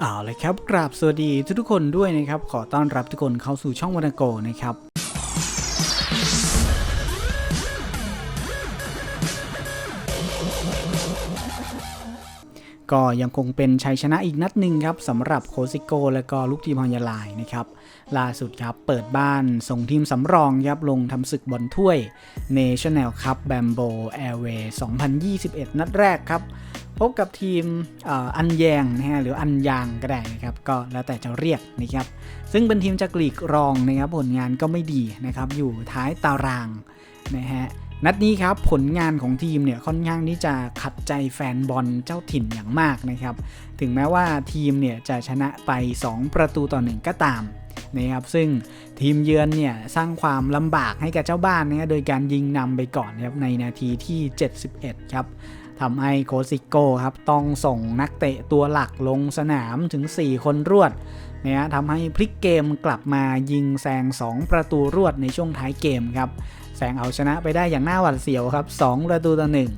เอาเลยครับ กราบสวัสดีทุกๆคนด้วยนะครับ ขอต้อนรับทุกคนเข้าสู่ช่องวันโกนะครับก็ยังคงเป็นชัยชนะอีกนัดหนึ่งครับสำหรับโคซิโกและก็ลูกทีมฮอนยาลายนะครับล่าสุดครับเปิดบ้านส่งทีมสำรองครับลงทำศึกบอลถ้วย National Cup Bamboo Airway 2021 นัดแรกครับ พบกับทีมอันแยงนะฮะหรืออันยางก็ได้นะครับก็แล้วแต่จะเรียกนะครับซึ่งเป็นทีมจากลีกรองนะครับผลงานก็ไม่ดีนะครับอยู่ท้ายตารางนะฮะนัดนี้ครับผลงานของทีมเนี่ยค่อนข้างที่จะขัดใจแฟนบอลเจ้าถิ่นอย่างมากนะครับถึงแม้ว่าทีมเนี่ยจะชนะไป 2 ประตูต่อ 1 ก็ตามนะครับซึ่งทีมเยือนเนี่ยสร้างความลำบากให้กับเจ้าบ้านนะโดยการยิงนำไปก่อนนะครับในนาทีที่ 71 ครับ ทำให้โคซิโก้ครับต้องส่งนักเตะตัวหลักลงสนามถึง 4 คนรวดนะฮะทำให้พลิกเกมกลับมายิงแซง 2 ประตูรวดในช่วงท้ายเกมครับแซงเอาชนะไปได้อย่างน่าหวาดเสียวครับ 2 ประตูต่อหนึ่ง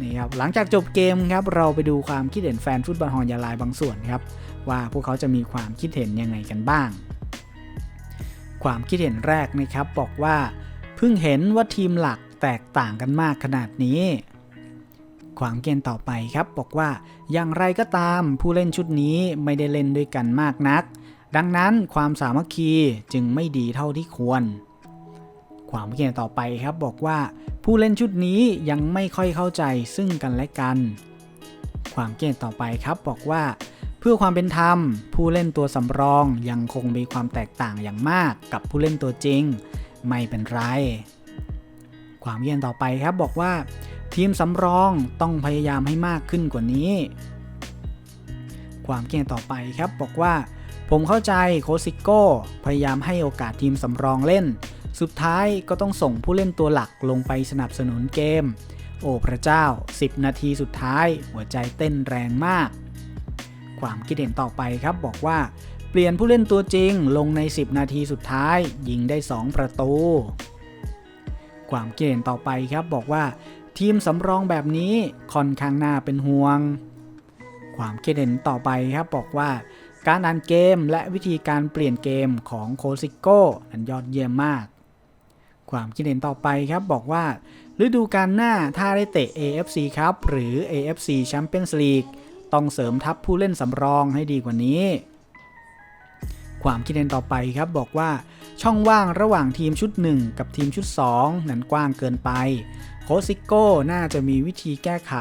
นี่ครับหลังจากจบเกมครับเราไปดูความคิดเห็นแฟนฟุตบอลฮอนยาลายบางส่วนครับว่าพวกเขาจะมีความคิดเห็นยังไงกันบ้าง ความคิดเห็นแรกนะครับบอกว่าเพิ่งเห็นว่าทีมหลักแตกต่างกันมากขนาดนี้ ความเกณฑ์ต่อไปครับ บอกว่า อย่างไรก็ตามผู้เล่นชุดนี้ไม่ได้เล่นด้วยกันมากนัก ดังนั้นความสามัคคีจึงไม่ดีเท่าที่ควรความเกณฑ์ต่อไปครับบอกว่า ผู้เล่นชุดนี้ยังไม่ค่อยเข้าใจซึ่งกันและกันความเกณฑ์ต่อไปครับบอกว่า เพื่อความเป็นธรรม ผู้เล่นตัวสำรองยังคงมีความแตกต่างอย่างมากกับผู้เล่นตัวจริง ไม่เป็นไร ความเกณฑ์ต่อไปครับบอกว่า ทีมสำรองต้องพยายามให้มากขึ้นกว่านี้ ความเกณฑ์ต่อไปครับบอกว่า ผมเข้าใจโคซิโก้พยายามให้โอกาสทีมสำรองเล่น สุดท้ายก็ต้องส่งผู้เล่นตัวหลักลงไปสนับสนุนเกม โอ้พระเจ้า 10 นาทีสุดท้าย หัวใจเต้นแรงมาก ความคิดเห็นต่อไปครับบอกว่า เปลี่ยนผู้เล่นตัวจริงลงใน 10 นาทีสุดท้าย ยิงได้ 2 ประตู ความคิดเห็นต่อไปครับบอกว่า ทีมสำรองแบบนี้ค่อนข้างน่าเป็นห่วง ความคิดเห็นต่อไปครับบอกว่า การอ่านเกมและวิธีการเปลี่ยนเกมของโคซิโก้นั้นยอดเยี่ยมมาก ความคิดเห็นต่อไปครับบอกว่า ฤดูกาลหน้าถ้าได้เตะ AFC ครับหรือ AFC Champions League ต้องเสริมทัพผู้เล่นสำรองให้ดีกว่านี้ ความคิดเห็นต่อไปครับบอกว่าช่องว่างระหว่างทีมชุด 1 กับทีมชุด 2 นั้นกว้างเกินไป โคซิโก้น่าจะมีวิธีแก้ไข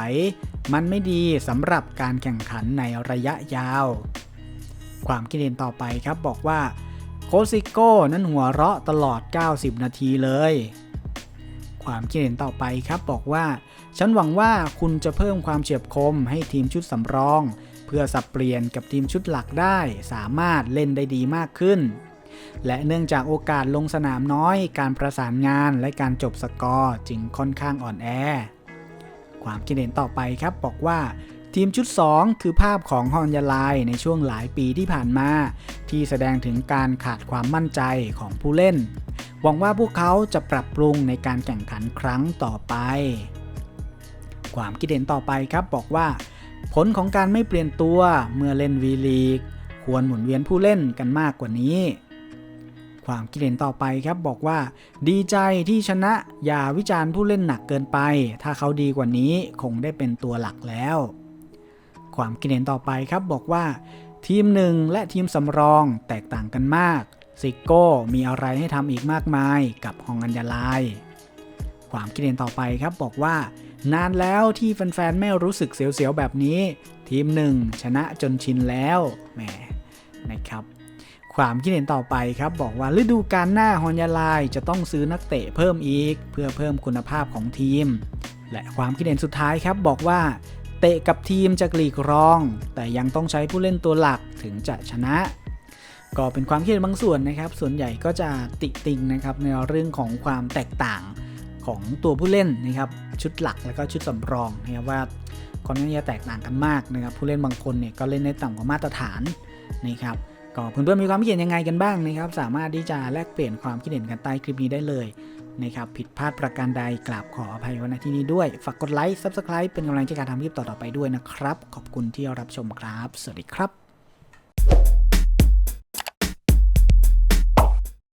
มันไม่ดีสำหรับการแข่งขันในระยะยาว ความคิดเห็นต่อไปครับบอกว่าโคซิโก้นั้นหัวเราะตลอด 90 นาทีเลย ความคิดเห็นต่อไปครับบอกว่า ฉันหวังว่าคุณจะเพิ่มความเฉียบคมให้ทีมชุดสำรอง พื่อสับเปลี่ยนกับทีมชุดหลักได้สามารถเล่นได้ดีมากขึ้น และเนื่องจากโอกาสลงสนามน้อย การประสานงานและการจบสกอร์จึงค่อนข้างอ่อนแอ ความคิดเห็นต่อไปครับบอกว่าทีมชุด 2 คือภาพของฮอนยาลายในช่วงหลายปีที่ผ่านมา ที่แสดงถึงการขาดความมั่นใจของผู้เล่น หวังว่าพวกเขาจะปรับปรุงในการแข่งขันครั้งต่อไป ความคิดเห็นต่อไปครับบอกว่า ผลของการไม่เปลี่ยนตัวเมื่อเล่นวีลีกควรหมุนเวียนผู้เล่นกันมากกว่านี้ ความคิดเห็นต่อไปครับบอกว่า ดีใจที่ชนะอย่าวิจารณ์ผู้เล่นหนักเกินไป ถ้าเขาดีกว่านี้คงได้เป็นตัวหลักแล้ว ความคิดเห็นต่อไปครับบอกว่า ทีมหนึ่งและทีมสำรองแตกต่างกันมากซิโก้มีอะไรให้ทำอีกมากมายกับฮองอัญญาลาย ความคิดเห็นต่อไปครับบอกว่า นานแล้วที่แฟนๆ ไม่รู้สึกเสียวๆ แบบนี้ ทีมหนึ่งชนะจนชินแล้วแหมนะครับ ความคิดเห็นต่อไปครับ บอกว่าฤดูกาลหน้าฮอนยาลายจะต้องซื้อนักเตะเพิ่มอีก เพื่อเพิ่มคุณภาพของทีม และความคิดเห็นสุดท้ายครับบอกว่า เตะกับทีมจากลีกรอง แต่ยังต้องใช้ผู้เล่นตัวหลักถึงจะชนะ ก็เป็นความคิดเห็นบางส่วนนะครับ ส่วนใหญ่ก็จะติติงนะครับในเรื่องของความแตกต่าง ของตัวผู้เล่นนะครับชุดหลักแล้วก็ชุดสำรองนะครับว่าค่อนข้าจะแตกต่างกันมากนะครับผู้เล่นบางคนเนี่ยก็เล่นได้ต่ำกว่ามาตรฐานนะครับก็เพื่อนๆมีความคิดเห็นยังไงกันบ้างนะครับ สามารถที่จะแลกเปลี่ยนความคิดเห็นกันใต้คลิปนี้ได้เลยนะครับผิดพลาดประการใดกราบขออภัยไว้ณที่นี้ด้วย ฝากกดไลค์ Subscribe เป็นกำลังใจการทำคลิปต่อๆไปด้วยนะครับ ขอบคุณที่รับชมครับ สวัสดีครับ